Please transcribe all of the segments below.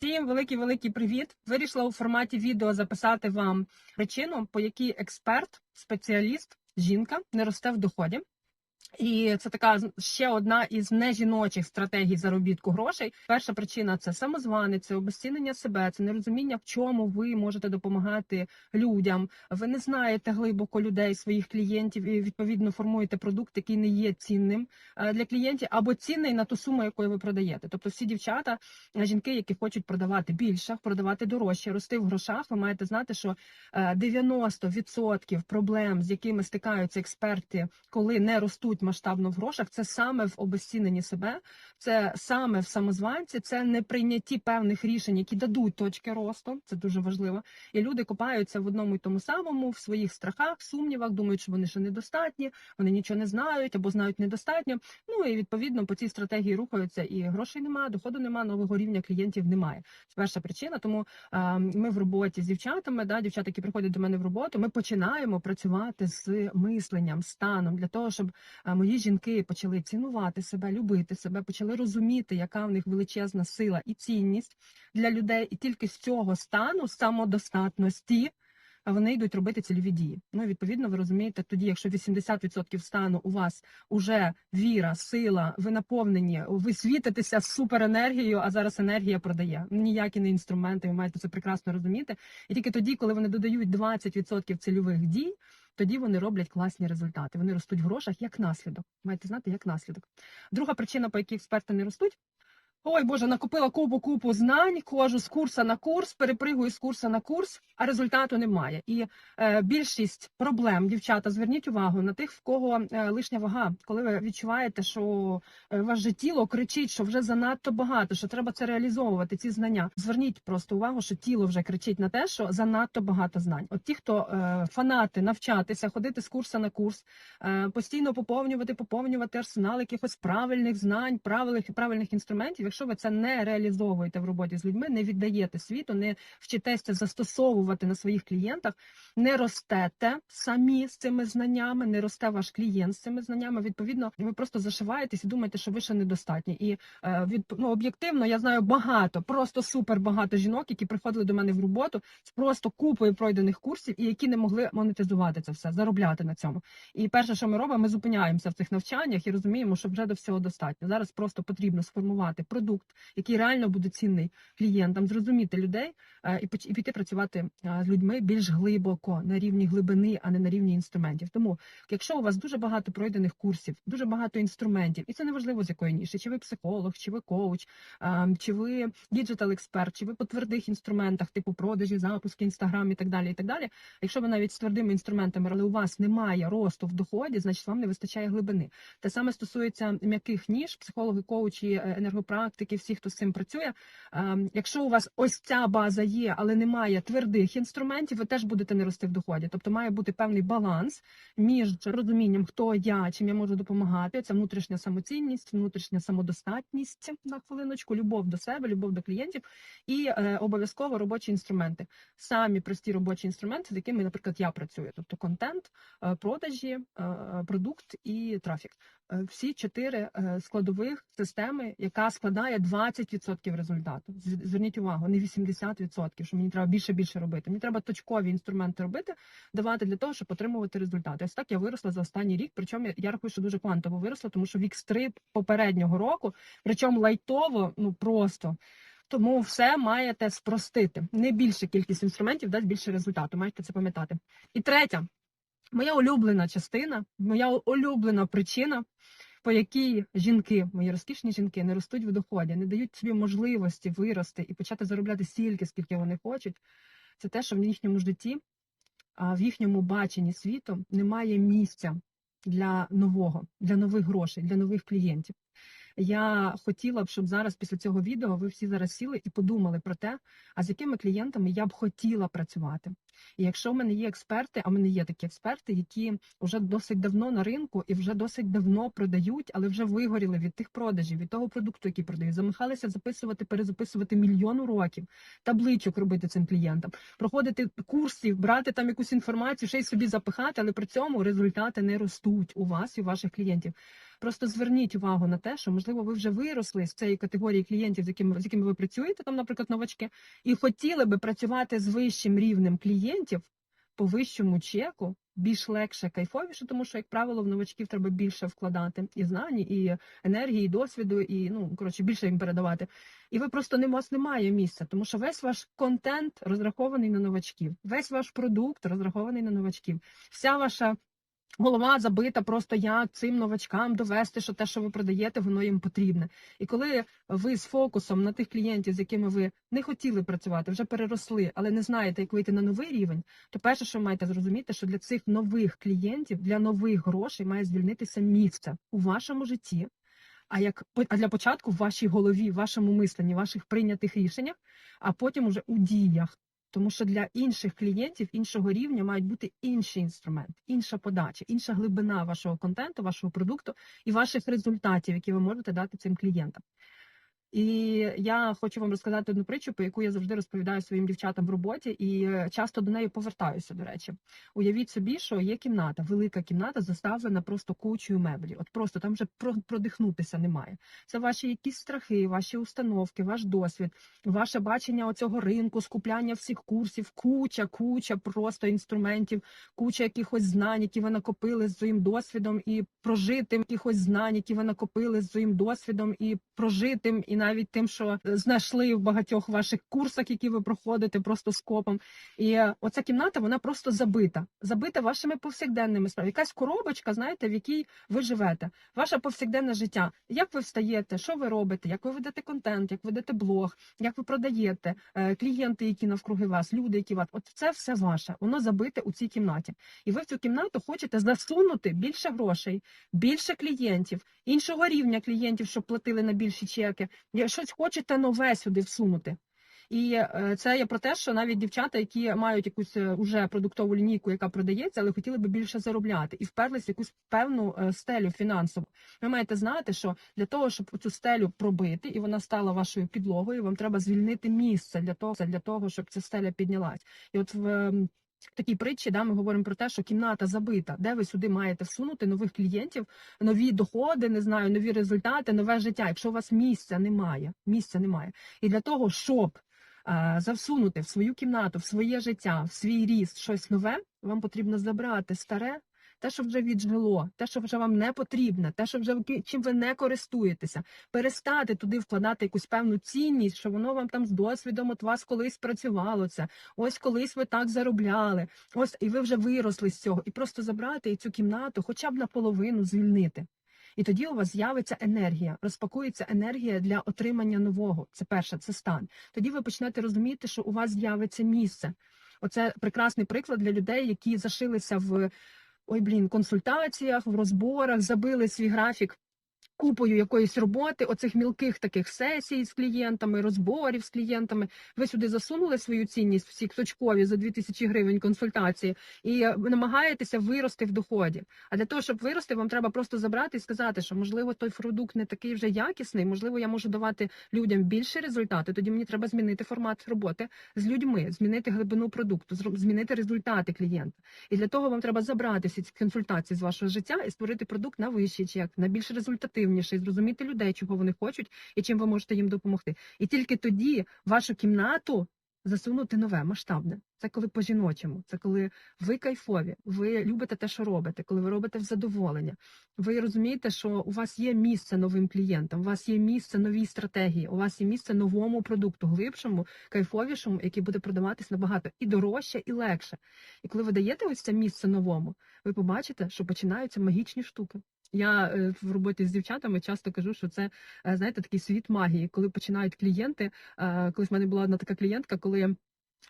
Всім великий великий привіт! Вирішила у форматі відео записати вам причину, по якій експерт, спеціаліст, жінка не росте в доході. І це така ще одна із нежіночих стратегій заробітку грошей. Перша причина це самозванець, це обезцінення себе, це нерозуміння, в чому ви можете допомагати людям. Ви не знаєте глибоко людей, своїх клієнтів, і відповідно формуєте продукт, який не є цінним е, для клієнтів, або цінний на ту суму, якою ви продаєте. Тобто, всі дівчата, е, жінки, які хочуть продавати більше, продавати дорожче, рости в грошах. Ви маєте знати, що е, 90% проблем, з якими стикаються експерти, коли не ростуть масштабно в грошах, це саме в обезціненні себе, це саме в самозванці, це неприйнятті певних рішень, які дадуть точки росту. Це дуже важливо. І люди копаються в одному і тому самому, в своїх страхах, сумнівах, думають, що вони ще недостатні, вони нічого не знають або знають недостатньо. Ну і відповідно по цій стратегії рухаються. І грошей немає, доходу немає, нового рівня клієнтів немає. Це перша причина. Тому а, ми в роботі з дівчатами, да, дівчата, які приходять до мене в роботу, ми починаємо працювати з мисленням, станом для того, щоб мої жінки почали цінувати себе, любити себе, почали розуміти, яка в них величезна сила і цінність для людей, і тільки з цього стану самодостатності. Вони йдуть робити цільові дії. Ну і відповідно, ви розумієте, тоді, якщо 80% стану у вас уже віра, сила, ви наповнені, ви світитеся суперенергією, а зараз енергія продає. Ніякі не інструменти, ви маєте це прекрасно розуміти. І тільки тоді, коли вони додають 20% цільових дій, тоді вони роблять класні результати. Вони ростуть в грошах як наслідок. Маєте знати, як наслідок. Друга причина, по якій експерти не ростуть. Ой, Боже, накопила купу купу знань, хожу з курсу на курс, перепригую з курсу на курс, а результату немає. І е, більшість проблем, дівчата, зверніть увагу на тих, в кого е, лишня вага, коли ви відчуваєте, що е, ваше тіло кричить, що вже занадто багато, що треба це реалізовувати, ці знання. Зверніть просто увагу, що тіло вже кричить на те, що занадто багато знань. От ті, хто е, фанати, навчатися, ходити з курсу на курс, е, постійно поповнювати, поповнювати арсенал якихось правильних знань, правильних правильних інструментів. Якщо ви це не реалізовуєте в роботі з людьми, не віддаєте світу, не вчитеся застосовувати на своїх клієнтах, не ростете самі з цими знаннями, не росте ваш клієнт з цими знаннями. Відповідно, ви просто зашиваєтесь і думаєте, що ви ще недостатні. І е, від ну, об'єктивно я знаю багато, просто супер багато жінок, які приходили до мене в роботу з просто купою пройдених курсів і які не могли монетизувати це все, заробляти на цьому. І перше, що ми робимо, ми зупиняємося в цих навчаннях і розуміємо, що вже до всього достатньо. Зараз просто потрібно сформувати продукт, який реально буде цінний клієнтам, зрозуміти людей е, і піти працювати е, з людьми більш глибоко на рівні глибини, а не на рівні інструментів. Тому, якщо у вас дуже багато пройдених курсів, дуже багато інструментів, і це не важливо з якої ніші, чи ви психолог, чи ви коуч, е, чи ви діджитал експерт, чи ви по твердих інструментах, типу продажі, запуски, інстаграм і так далі. І так далі. Якщо ви навіть з твердими інструментами, але у вас немає росту в доході, значить вам не вистачає глибини. Те саме стосується м'яких ніж, психологи, коучі, е, енергопрактики, всі, хто з цим працює. Ем, Якщо у вас ось ця база є, але немає твердих інструментів, ви теж будете не рости в доході. Тобто має бути певний баланс між розумінням, хто я, чим я можу допомагати. Це внутрішня самоцінність, внутрішня самодостатність на хвилиночку, любов до себе, любов до клієнтів і е, обов'язково робочі інструменти. Самі прості робочі інструменти, з якими, наприклад, я працюю, тобто контент, е, продажі, е, продукт і трафік. Всі чотири складових системи, яка складає 20% результату. Зверніть увагу, не 80%, що мені треба більше більше робити. Мені треба точкові інструменти робити, давати для того, щоб отримувати результати. Ось так я виросла за останній рік. Причому я- рахую, що дуже квантово виросла, тому що вік стрип попереднього року, причому лайтово, ну просто. Тому все маєте спростити. Не більша кількість інструментів дасть більше результату. Маєте це пам'ятати. І третя, моя улюблена частина, моя улюблена причина, по якій жінки, мої розкішні жінки, не ростуть в доході, не дають собі можливості вирости і почати заробляти стільки, скільки вони хочуть. Це те, що в їхньому житті, в їхньому баченні світу немає місця для нового, для нових грошей, для нових клієнтів. Я хотіла б, щоб зараз після цього відео ви всі зараз сіли і подумали про те, а з якими клієнтами я б хотіла працювати, І якщо в мене є експерти, а в мене є такі експерти, які вже досить давно на ринку і вже досить давно продають, але вже вигоріли від тих продажів, від того продукту, який продають, замахалися записувати, перезаписувати мільйон уроків, табличок робити цим клієнтам, проходити курсів, брати там якусь інформацію, ще й собі запихати, але при цьому результати не ростуть у вас і у ваших клієнтів. Просто зверніть увагу на те, що можливо ви вже виросли з цієї категорії клієнтів, з якими з якими ви працюєте, там, наприклад, новачки, і хотіли би працювати з вищим рівнем клієнтів по вищому чеку, більш легше, кайфовіше, тому що, як правило, в новачків треба більше вкладати і знань, і енергії, і досвіду, і ну коротше більше їм передавати. І ви просто не у немає місця, тому що весь ваш контент розрахований на новачків, весь ваш продукт розрахований на новачків, вся ваша. Голова забита просто як цим новачкам довести, що те, що ви продаєте, воно їм потрібне. І коли ви з фокусом на тих клієнтів, з якими ви не хотіли працювати, вже переросли, але не знаєте, як вийти на новий рівень, то перше, що ви маєте зрозуміти, що для цих нових клієнтів, для нових грошей має звільнитися місце у вашому житті. А як а для початку в вашій голові, в вашому мисленні, в ваших прийнятих рішеннях, а потім уже у діях. Тому що для інших клієнтів іншого рівня мають бути інші інструменти, інша подача, інша глибина вашого контенту, вашого продукту і ваших результатів, які ви можете дати цим клієнтам. І я хочу вам розказати одну притчу, по яку я завжди розповідаю своїм дівчатам в роботі, і часто до неї повертаюся. До речі, уявіть собі, що є кімната, велика кімната, заставлена просто кучою меблі. От просто там вже продихнутися немає. Це ваші якісь страхи, ваші установки, ваш досвід, ваше бачення оцього ринку, скупляння всіх курсів, куча, куча просто інструментів, куча якихось знань, які ви накопили з своїм досвідом, і прожитим якихось знань, які ви накопили з своїм досвідом, і прожитим і навіть тим, що знайшли в багатьох ваших курсах, які ви проходите просто скопом. І оця кімната вона просто забита, забита вашими повсякденними справами. Якась коробочка, знаєте, в якій ви живете. Ваше повсякденне життя. Як ви встаєте, що ви робите, як ви ведете контент, як ведете блог, як ви продаєте, е, клієнти, які навкруги вас, люди, які вас, от це все ваше, воно забите у цій кімнаті. І ви в цю кімнату хочете засунути більше грошей, більше клієнтів, іншого рівня клієнтів, щоб платили на більші чеки. Щось хочете нове сюди всунути. І е, це є про те, що навіть дівчата, які мають якусь е, уже продуктову лінійку, яка продається, але хотіли би більше заробляти і вперлись в якусь певну е, стелю фінансову. Ви маєте знати, що для того, щоб цю стелю пробити, і вона стала вашою підлогою, вам треба звільнити місце для того, для того, щоб ця стеля піднялась. І от в в такій притчі да, ми говоримо про те, що кімната забита, де ви сюди маєте всунути нових клієнтів, нові доходи, не знаю, нові результати, нове життя. Якщо у вас місця немає, місця немає. І для того, щоб а, завсунути в свою кімнату, в своє життя, в свій ріст щось нове, вам потрібно забрати старе те, що вже віджило, те, що вже вам не потрібне, те, що вже чим ви не користуєтеся, перестати туди вкладати якусь певну цінність, що воно вам там з досвідом от вас колись працювало це. Ось колись ви так заробляли. Ось і ви вже виросли з цього, і просто забрати і цю кімнату, хоча б наполовину звільнити. І тоді у вас з'явиться енергія, розпакується енергія для отримання нового. Це перше, це стан. Тоді ви почнете розуміти, що у вас з'явиться місце. Оце прекрасний приклад для людей, які зашилися в ой, блін, консультаціях, в розборах, забили свій графік купою якоїсь роботи, оцих мілких таких сесій з клієнтами, розборів з клієнтами. Ви сюди засунули свою цінність всі точкові за 2000 гривень консультації і намагаєтеся вирости в доході. А для того, щоб вирости, вам треба просто забрати і сказати, що можливо той продукт не такий вже якісний, можливо, я можу давати людям більше результати. Тоді мені треба змінити формат роботи з людьми, змінити глибину продукту, змінити результати клієнта. І для того вам треба забрати всі ці консультації з вашого життя і створити продукт на вищий чек, на більш результативний ефективніше, зрозуміти людей, чого вони хочуть і чим ви можете їм допомогти. І тільки тоді вашу кімнату засунути нове, масштабне. Це коли по-жіночому, це коли ви кайфові, ви любите те, що робите, коли ви робите в задоволення. Ви розумієте, що у вас є місце новим клієнтам, у вас є місце новій стратегії, у вас є місце новому продукту, глибшому, кайфовішому, який буде продаватись набагато і дорожче, і легше. І коли ви даєте ось це місце новому, ви побачите, що починаються магічні штуки. Я е, в роботі з дівчатами часто кажу, що це е, знаєте такий світ магії, коли починають клієнти. Е, колись в мене була одна така клієнтка, коли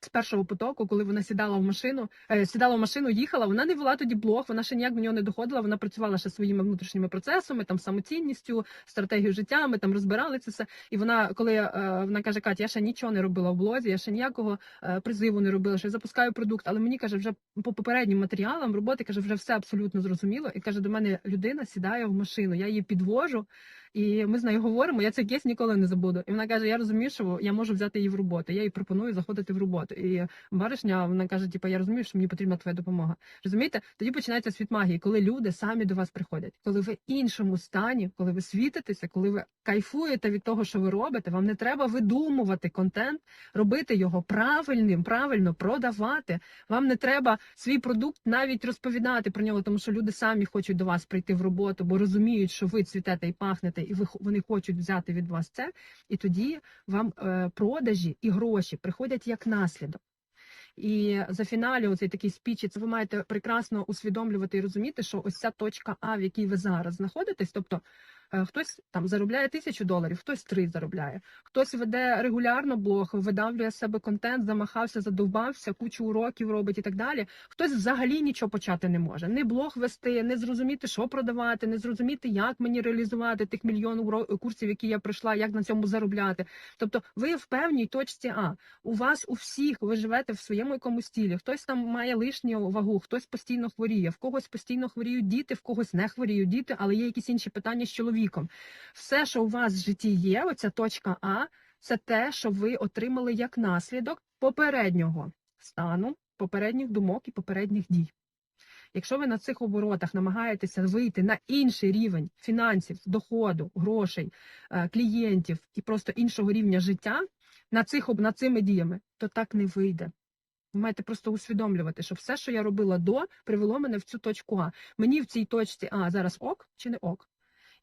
з першого потоку, коли вона сідала в машину, е, сідала в машину, їхала. Вона не вела тоді блог, вона ще ніяк до нього не доходила. Вона працювала ще своїми внутрішніми процесами, там самоцінністю, стратегією життя. Ми там розбирали це все. І вона, коли е, вона каже, Катя, я ще нічого не робила в блозі, я ще ніякого е, призиву не робила, я запускаю продукт. Але мені каже, вже по попереднім матеріалам роботи каже, вже все абсолютно зрозуміло. І каже, до мене людина сідає в машину, я її підвожу. І ми з нею говоримо, я цей кейс ніколи не забуду. І вона каже: Я розумію, що я можу взяти її в роботу. Я їй пропоную заходити в роботу. І баришня вона каже: Типу, я розумію, що мені потрібна твоя допомога. Розумієте? Тоді починається світ магії, коли люди самі до вас приходять, коли ви іншому стані, коли ви світитеся, коли ви кайфуєте від того, що ви робите. Вам не треба видумувати контент, робити його правильним, правильно продавати. Вам не треба свій продукт навіть розповідати про нього, тому що люди самі хочуть до вас прийти в роботу, бо розуміють, що ви цвітете і пахнете, і ви вони хочуть взяти від вас це. І тоді вам е, продажі і гроші приходять як наслідок. І за фіналі, оцей такий це ви маєте прекрасно усвідомлювати і розуміти, що ось ця точка А, в якій ви зараз знаходитесь, тобто хтось там заробляє тисячу доларів, хтось три заробляє, хтось веде регулярно блог, видавлює себе контент, замахався, задовбався, кучу уроків робить і так далі. Хтось взагалі нічого почати не може. Не блог вести, не зрозуміти, що продавати, не зрозуміти, як мені реалізувати тих мільйон курсів, які я пройшла, як на цьому заробляти. Тобто, ви в певній точці А. У вас у всіх ви живете в своєму якомусь стілі. Хтось там має лишню вагу, хтось постійно хворіє, в когось постійно хворіють діти, в когось не хворіють діти, але є якісь інші питання з чоловіком. Все, що у вас в житті є, оця точка А, це те, що ви отримали як наслідок попереднього стану, попередніх думок і попередніх дій. Якщо ви на цих оборотах намагаєтеся вийти на інший рівень фінансів, доходу, грошей, е, клієнтів і просто іншого рівня життя на цих над цими діями, то так не вийде. Ви маєте просто усвідомлювати, що все, що я робила до, привело мене в цю точку А. Мені в цій точці А зараз ок чи не ок.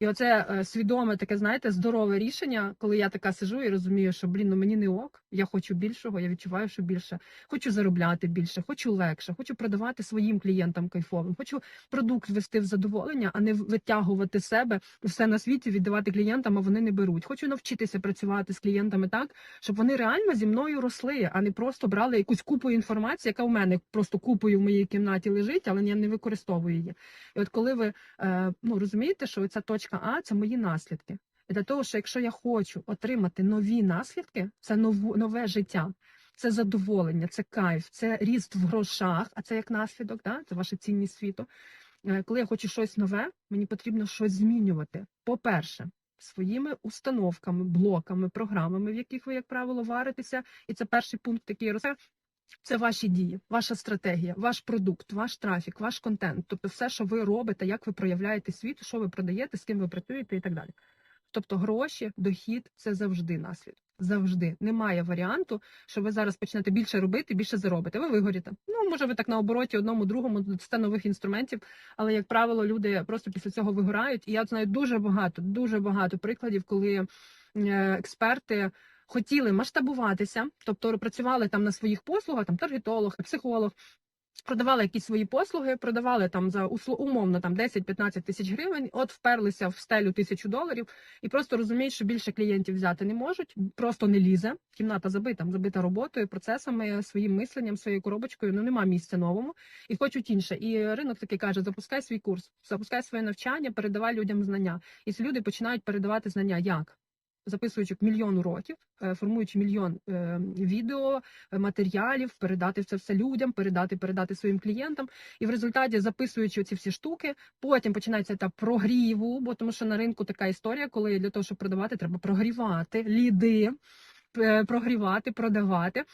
І оце е, свідоме таке, знаєте, здорове рішення, коли я така сижу і розумію, що блін, ну мені не ок, я хочу більшого, я відчуваю, що більше, хочу заробляти більше, хочу легше, хочу продавати своїм клієнтам кайфовим, хочу продукт вести в задоволення, а не витягувати себе все на світі, віддавати клієнтам, а вони не беруть. Хочу навчитися працювати з клієнтами так, щоб вони реально зі мною росли, а не просто брали якусь купу інформації, яка в мене просто купою в моїй кімнаті лежить, але я не використовую її. І от коли ви е, ну, розумієте, що ця точка А це мої наслідки. І для того, що якщо я хочу отримати нові наслідки, це нову, нове життя, це задоволення, це кайф, це ріст в грошах, а це як наслідок, да? це ваша цінність світу. Е, Коли я хочу щось нове, мені потрібно щось змінювати. По-перше, своїми установками, блоками, програмами, в яких ви, як правило, варитеся. І це перший пункт, який я розказав. Це ваші дії, ваша стратегія, ваш продукт, ваш трафік, ваш контент, тобто все, що ви робите, як ви проявляєте світу, що ви продаєте, з ким ви працюєте і так далі. Тобто гроші, дохід це завжди наслідок. Завжди немає варіанту, що ви зараз почнете більше робити, більше заробите. Ви вигоріте. Ну може, ви так на обороті одному, другому дасте нових інструментів, але як правило, люди просто після цього вигорають. І я знаю дуже багато, дуже багато прикладів, коли е, експерти хотіли масштабуватися, тобто працювали там на своїх послугах, там таргетолог, психолог. Продавали якісь свої послуги, продавали там за умовно там 10-15 тисяч гривень, от вперлися в стелю тисячу доларів і просто розуміють, що більше клієнтів взяти не можуть, просто не лізе. Кімната забита, забита роботою, процесами, своїм мисленням, своєю коробочкою. Ну нема місця новому і хочуть інше. І ринок такий каже: запускай свій курс, запускай своє навчання, передавай людям знання. І люди починають передавати знання як. Записуючи мільйон уроків, е, формуючи мільйон е, відео, е, матеріалів, передати це все людям, передати, передати своїм клієнтам. І в результаті, записуючи ці всі штуки, потім починається та прогріву, бо тому що на ринку така історія, коли для того, щоб продавати, треба прогрівати ліди, прогрівати, продавати.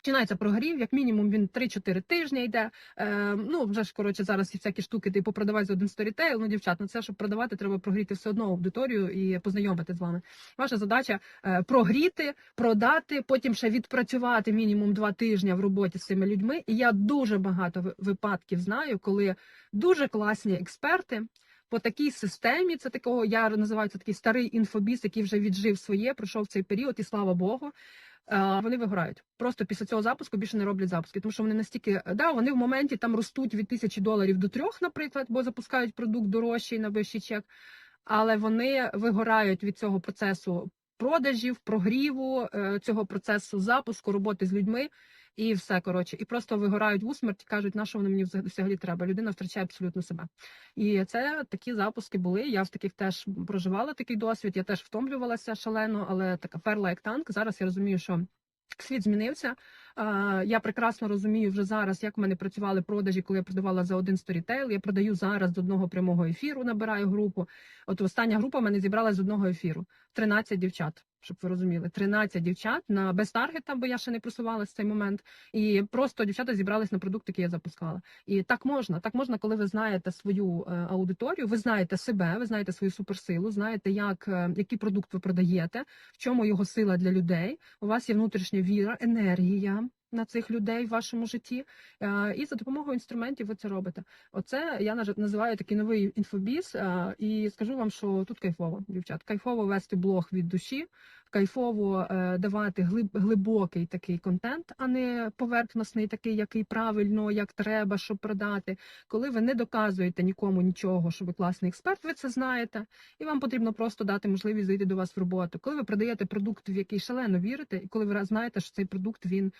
Починається прогрів, як мінімум він 3-4 тижні йде. Е, ну, вже ж коротше, зараз і всякі штуки, типу продавай за один сторітейл. Ну, дівчат, ну це щоб продавати, треба прогріти все одно аудиторію і познайомити з вами. Ваша задача е, прогріти, продати, потім ще відпрацювати мінімум 2 тижні в роботі з цими людьми. І я дуже багато випадків знаю, коли дуже класні експерти. По такій системі, це такого я називаю це такий старий інфобіс, який вже віджив своє, пройшов цей період, і слава Богу. Е, Вони вигорають. Просто після цього запуску більше не роблять запуски, тому що вони настільки да, вони в моменті там ростуть від тисячі доларів до трьох, наприклад, бо запускають продукт дорожчий на вищий чек, але вони вигорають від цього процесу продажів, прогріву е, цього процесу запуску роботи з людьми. І все коротше, і просто вигорають в усмерть, кажуть, на що воно мені взагалі треба. Людина втрачає абсолютно себе. І це такі запуски були. Я в таких теж проживала такий досвід. Я теж втомлювалася шалено, але така перла як танк. Зараз я розумію, що світ змінився. Я прекрасно розумію вже зараз, як в мене працювали продажі, коли я продавала за один сторітейл. Я продаю зараз з одного прямого ефіру, набираю групу. От остання група в мене зібралась з одного ефіру. 13 дівчат, щоб ви розуміли. 13 дівчат на без таргета, бо я ще не просувалася в цей момент. І просто дівчата зібрались на продукт, який я запускала. І так можна. Так можна, коли ви знаєте свою е, аудиторію, ви знаєте себе, ви знаєте свою суперсилу, знаєте, як е, який продукт ви продаєте, в чому його сила для людей. У вас є внутрішня віра, енергія. Sam. На цих людей в вашому житті, Е, і за допомогою інструментів ви це робите. Оце я називаю такий новий інфобіз. е, І скажу вам, що тут кайфово, дівчат. Кайфово вести блог від душі, кайфово е, давати глиб, глибокий такий контент, а не поверхностний, такий, який правильно, як треба, щоб продати. Коли ви не доказуєте нікому нічого, що ви класний експерт, ви це знаєте, і вам потрібно просто дати можливість зайти до вас в роботу. Коли ви продаєте продукт, в який шалено вірите, і коли ви знаєте, що цей продукт він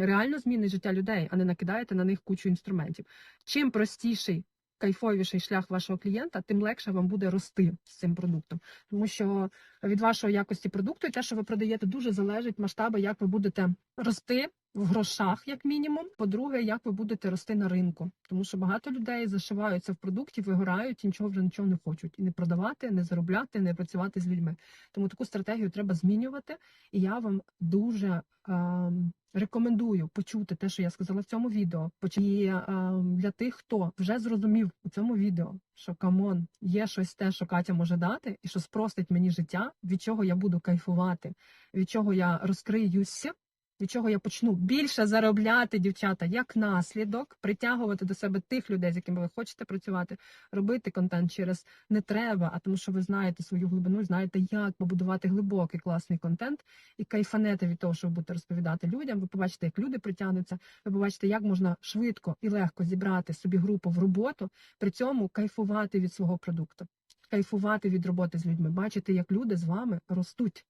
реально змінить життя людей, а не накидаєте на них кучу інструментів. Чим простіший, кайфовіший шлях вашого клієнта, тим легше вам буде рости з цим продуктом. Тому що від вашої якості продукту і те, що ви продаєте, дуже залежить масштаби, як ви будете рости. В грошах, як мінімум. По-друге, як ви будете рости на ринку, тому що багато людей зашиваються в продукті, вигорають і нічого вже нічого не хочуть і не продавати, не заробляти, не працювати з людьми. Тому таку стратегію треба змінювати. І я вам дуже ем, рекомендую почути те, що я сказала в цьому відео. І ем, для тих, хто вже зрозумів у цьому відео, що камон, є щось те, що Катя може дати, і що спростить мені життя, від чого я буду кайфувати, від чого я розкриюся. Від чого я почну більше заробляти, дівчата, як наслідок, притягувати до себе тих людей, з якими ви хочете працювати, робити контент через не треба, а тому, що ви знаєте свою глибину, знаєте, як побудувати глибокий класний контент і кайфанете від того, що ви будете розповідати людям. Ви побачите, як люди притягнуться. Ви побачите, як можна швидко і легко зібрати собі групу в роботу, при цьому кайфувати від свого продукту, кайфувати від роботи з людьми, бачити, як люди з вами ростуть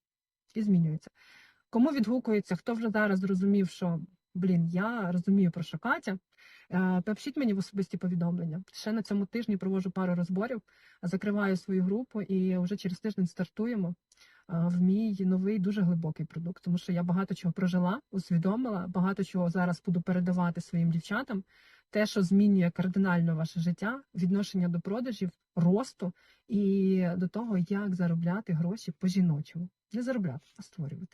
і змінюються. Кому відгукується, хто вже зараз зрозумів, що блін, я розумію про що Катя. е, Напишіть мені в особисті повідомлення. Ще на цьому тижні проводжу пару розборів, закриваю свою групу і вже через тиждень стартуємо е, в мій новий дуже глибокий продукт, тому що я багато чого прожила, усвідомила, багато чого зараз буду передавати своїм дівчатам. Те, що змінює кардинально ваше життя, відношення до продажів, росту і до того, як заробляти гроші по жіночому. Не заробляти, а створювати.